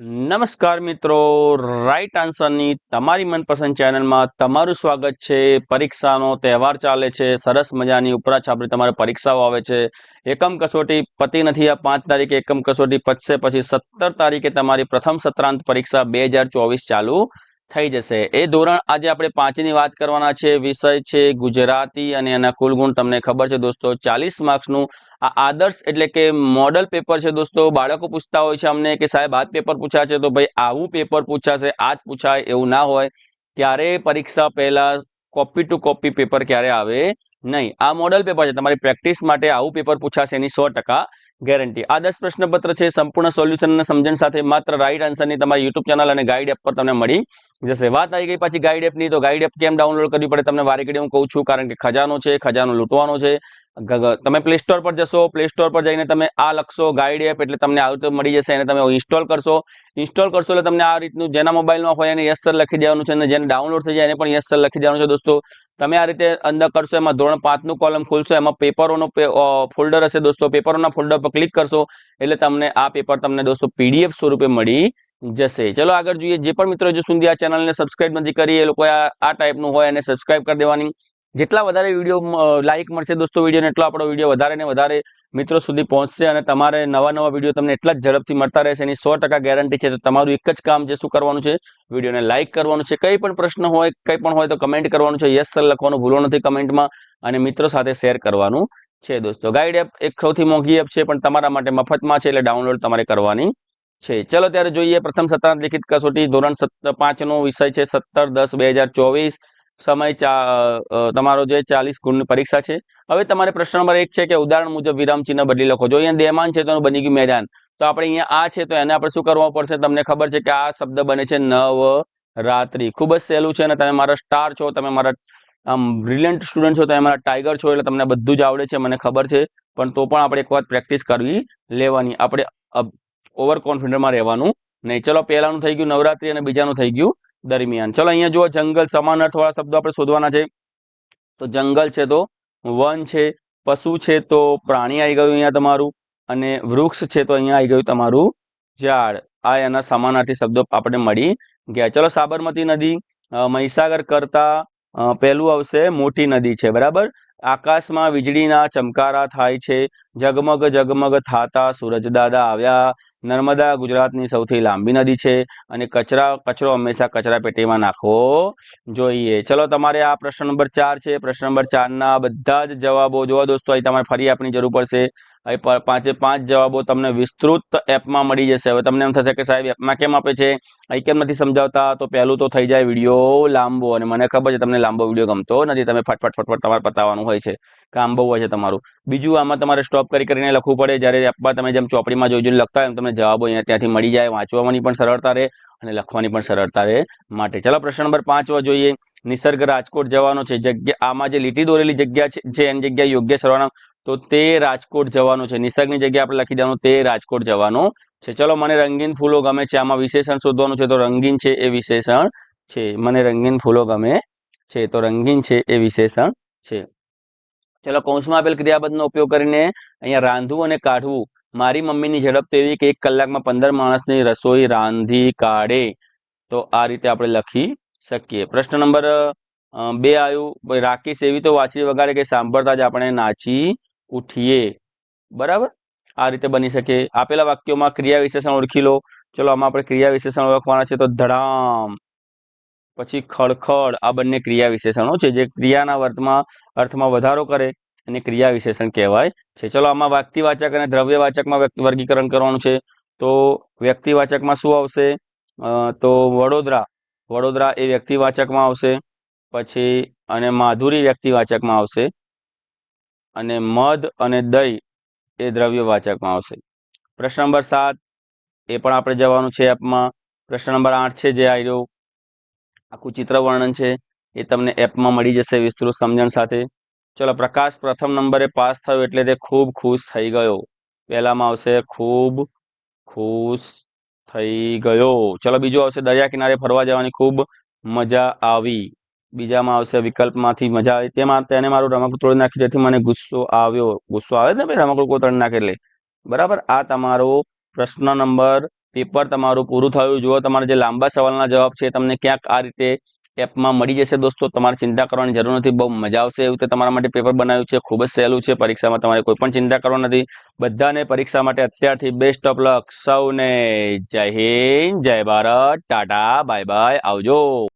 નમસ્કાર મિત્રો. રાઈટ આન્સરની તમારી મનપસંદ ચેનલમાં તમારું સ્વાગત છે. પરીક્ષાનો તહેવાર ચાલે છે. સરસ મજાની ઉપરા છાપરી તમારે પરીક્ષાઓ આવે છે. એકમ કસોટી પતી નથી. આ પાંચ તારીખે એકમ કસોટી પતશે. પછી સત્તર તારીખે તમારી પ્રથમ સત્રાંત પરીક્ષા બે ચાલુ થઈ જશે. એ ધોરણ આજે આપણે પાંચની વાત કરવાના છે. વિષય છે ગુજરાતી અને એના કુલ ગુણ તમને ખબર છે દોસ્તો. ચાલીસ માર્ક્સનું આ આદર્શ એટલે કે મોડલ પેપર છે દોસ્તો. બાળકો પૂછતા હોય છે અમને કે સાહેબ આ પેપર પેપર પૂછાશે તો ભાઈ આવું પેપર પૂછાશે આ જ પૂછાય એવું ના હોય. ત્યારે પરીક્ષા પહેલા કોપી ટુ કોપી પેપર ક્યારે આવે નહીં. આ મોડલ પેપર છે. તમારી પ્રેક્ટિસ માટે આવું પેપર પૂછાશે એની સો ટકા. ગેરંટી. આ દસ પ્રશ્નપત્ર છે, સંપૂર્ણ સોલ્યુશન અને સમજણ સાથે માત્ર રાઈટ આન્સરની તમારી યુટ્યુબ ચેનલ અને ગાઈડ એપ પર તમને મળી જશે. વાત આવી ગઈ પછી ગાઈડ એપની તો ગાઈડ એપ કેમ ડાઉનલોડ કરવી પડે? તમને વારે ઘડી હું કહું છું, કારણ કે ખજાનો છે, ખજાનો લૂંટવાનો છે. તમે પ્લે સ્ટોર પર જશો પ્લે સ્ટોર પર જઈને તમે આ લખશો ગાઈડ એપ એટલે તમને આ રીતે મળી જશે, એને તમે ઇન્સ્ટોલ કરશો. ઇન્સ્ટોલ કરશો એટલે તમને આ રીતનું જેના મોબાઈલમાં હોય એને યસ સર લખી દેવાનું છે, અને જેને ડાઉનલોડ થઈ જાય એને પણ યસ સર લખી દેવાનું છે દોસ્તો. તમે આ રીતે અંદર કરશો, એમાં ધોરણ પાંચનું કોલમ ખોલશો, એમાં પેપરોનો ફોલ્ડર હશે દોસ્તો. પેપરોના ફોલ્ડર પર ક્લિક કરશો, એટલે તમને આ પેપર તમને દોસ્તો પીડીએફ સ્વરૂપે મળી જશે. ચલો આગળ જોઈએ, જે પણ મિત્રો જો સુધી આ ચેનલને સબસ્ક્રાઇબ નથી કરી, એ લોકો આ ટાઈપનું હોય એને સબસ્ક્રાઇબ કરી દેવાની. જેટલા વધારે વીડિયો લાઇક મળશે દોસ્તો વિડીયોને એટલો આપણો વીડિયો વધારે ને વધારે મિત્રો સુધી પહોંચશે અને તમારે નવા નવા વીડિયો તમને એટલા જ ઝડપથી મળતા રહેશે એની સો ગેરંટી છે. તો તમારું એક જ કામ જે શું કરવાનું છે? વિડીયોને લાઇક કરવાનું છે. કંઈ પણ પ્રશ્ન હોય, કંઈ પણ હોય તો કમેન્ટ કરવાનું છે. યસ સર લખવાનું ભૂલો નથી કમેન્ટમાં અને મિત્રો સાથે શેર કરવાનું છે દોસ્તો. ગાઈડ એપ એક સૌથી મોંઘી એપ છે, પણ તમારા માટે મફતમાં છે એટલે ડાઉનલોડ તમારે કરવાની છે. ચલો ત્યારે જોઈએ. પ્રથમ સત્તાંત લિખિત કસોટી ધોરણ સત્ત પાંચનો વિષય છે. સત્તર દસ બે હજાર ચોવીસ. સમય તમારો જે ચાલીસ ગુણની પરીક્ષા છે. હવે તમારે પ્રશ્ન નંબર એક છે કે ઉદાહરણ મુજબ વિરામ ચિહ્ન બદલી લખો. જો અહીંયા દેમાન છે તો બની ગયું મેદાન. તો આપણે અહીંયા આ છે તો એને આપણે શું કરવું પડશે? તમને ખબર છે કે આ શબ્દ બને છે નવ રાત્રિ. ખૂબ જ સહેલું છે અને તમે મારા સ્ટાર છો, તમે મારા, આમ બ્રિલિયન્ટ સ્ટુડન્ટ છો, તમે મારા ટાઈગર છો એટલે તમને બધું જ આવડે છે, મને ખબર છે. પણ તો પણ આપણે એક વાત પ્રેક્ટિસ કરવી લેવાની. આપણે ઓવર કોન્ફિડન્ટમાં રહેવાનું નહીં. ચલો પહેલાનું થઈ ગયું નવરાત્રી અને બીજાનું થઈ ગયું દરમિયાન. ચલો અહીંયા જુઓ, જંગલ સમાન અર્થવાળા શબ્દો આપણે શોધવાના છે. તો જંગલ છે તો વન છે, પશુ છે તો પ્રાણી આવી ગયું અહીંયા તમારું અને વૃક્ષ છે તો અહીંયા આવી ગયું તમારું ઝાડ. આ એના સમાનાર્થી શબ્દો આપણે મળી ગયા. ચલો સાબરમતી નદી મહીસાગર કરતા પહેલું આવશે મોટી નદી છે, બરાબર? આકાશમાં વીજળીના ચમકારા થાય છે. ઝગમગ ઝગમગ થાતા સૂરજદાદા આવ્યા. નર્મદા ગુજરાતની સૌથી લાંબી નદી છે અને કચરા, કચરો હંમેશા કચરા પેટીમાં નાખવો જોઈએ. ચલો, તમારે આ પ્રશ્ન નંબર ચાર છે. પ્રશ્ન નંબર ચારના બધા જ જવાબો જોવા દોસ્તો અહીં તમારે ફરી આપની જરૂર પડશે. પાંચે પાંચ જવાબો તમને વિસ્તૃત એપમાં મળી જશે. હવે તમને એમ થશે કે સાહેબ, એપમાં કેમ આપે છે? અહીં કેમ નથી સમજાવતા? તો પહેલું તો થઈ જાય વીડિયો લાંબો અને મને ખબર છે તમને લાંબો વીડિયો ગમતો નથી. તમે ફટફટ ફટફટ તમારે પતાવવાનું હોય છે. કામ બહુ હોય છે તમારું. બીજું આમાં તમારે સ્ટોપ કરી કરીને લખવું પડે. જ્યારે એપમાં તમે જેમ ચોપડીમાં જોઈ જોઈને લખતા એમ તમને જવાબો અહીંયા ત્યાંથી મળી જાય. વાંચવાની પણ સરળતા રહે અને લખવાની પણ સરળતા રહે માટે. ચલો પ્રશ્ન નંબર પાંચ જોઈએ. નિસર્ગ રાજકોટ જવાનો છે. જગ્યા, આમાં જે લીટી દોરેલી જગ્યા છે એની જગ્યા યોગ્ય સર્વનામ તો તે રાજકોટ જવાનું છે. નિસર્ગની જગ્યાએ આપણે લખી દેવાનું, તે રાજકોટ જવાનું છે. ચલો, મને રંગીન ફૂલો ગમે છે. આમાં વિશેષણ શોધવાનું છે તો રંગીન છે એ વિશેષણ છે. મને રંગીન ફૂલો ગમે છે તો રંગીન છે એ વિશેષણ છે. ચલો, કૌંસમાં આપેલ ક્રિયાપદનો ઉપયોગ કરીને અહીંયા રાંધવું અને કાઢવું. મારી મમ્મીની ઝડપ તો એવી કે એક કલાકમાં પંદર માણસની રસોઈ રાંધી કાઢે. તો આ રીતે આપણે લખી શકીએ. પ્રશ્ન નંબર બે આવ્યું. રાકેશ એવી તો વાંચી વગાડે કે સાંભળતા જ આપણે નાચી ઉઠીએ. બરાબર? આ રીતે બની શકે. આપેલા વાક્યોમાં ક્રિયા વિશેષણ ઓળખી લો. ચલો, આમાં આપણે ક્રિયા વિશેષણ ઓળખવાના છે તો ધડામ. પછી ખડખડ. આ બંને ક્રિયા વિશેષણો છે જે ક્રિયાના અર્થમાં અર્થમાં વધારો કરે એને ક્રિયા વિશેષણ કહેવાય છે. ચલો, આમાં વાક્યવાચક અને દ્રવ્યવાચકમાં વર્ગીકરણ કરવાનું છે. તો વ્યક્તિવાચકમાં શું આવશે? તો વડોદરા. વડોદરા એ વ્યક્તિવાચકમાં આવશે. પછી, અને માધુરી વ્યક્તિવાચકમાં આવશે. અને મધ અને દહીં એ દ્રવ્યવાચકમાં આવશે. પ્રશ્ન નંબર સાત, એ પણ આપણે જવાનું છે એપમાં. પ્રશ્ન નંબર આઠ છે જે આવ્યો આખું ચિત્ર વર્ણન છે. એ તમને એપમાં મળી જશે વિસ્તૃત સમજણ સાથે. ચલો, પ્રકાશ પ્રથમ નંબરે પાસ થયો એટલે તે ખૂબ ખુશ થઈ ગયો. પહેલામાં આવશે ખૂબ ખુશ થઈ ગયો. ચલો, બીજો આવશે દરિયા કિનારે ફરવા જવાની ખૂબ મજા આવી. બીજામાં આવશે, વિકલ્પમાંથી મજા આવી. તેમાં તેને મારું રમકડું તોડી નાખી તેથી મને ગુસ્સો આવ્યો. ગુસ્સો આવે ને ભાઈ, રમકડું તોડી નાખે એટલે. બરાબર? આ તમારો પ્રશ્ન નંબર પેપર તમારું પૂરું થયું. જુઓ, તમારા જે લાંબા સવાલના જવાબ છે, તમને ક્યાંક આ રીતે એપમાં મળી જશે દોસ્તો. તમારે ચિંતા કરવાની જરૂર નથી. બહુ મજા આવશે એવું તે તમારા માટે પેપર બનાવ્યું છે. ખૂબ જ સહેલું છે. પરીક્ષામાં તમારે કોઈ પણ ચિંતા કરવા નથી. બધાને પરીક્ષા માટે અત્યારથી બેસ્ટ ઓફ લક સૌને જય હિન્દ, જય ભારત. Tata, bye bye. આવજો.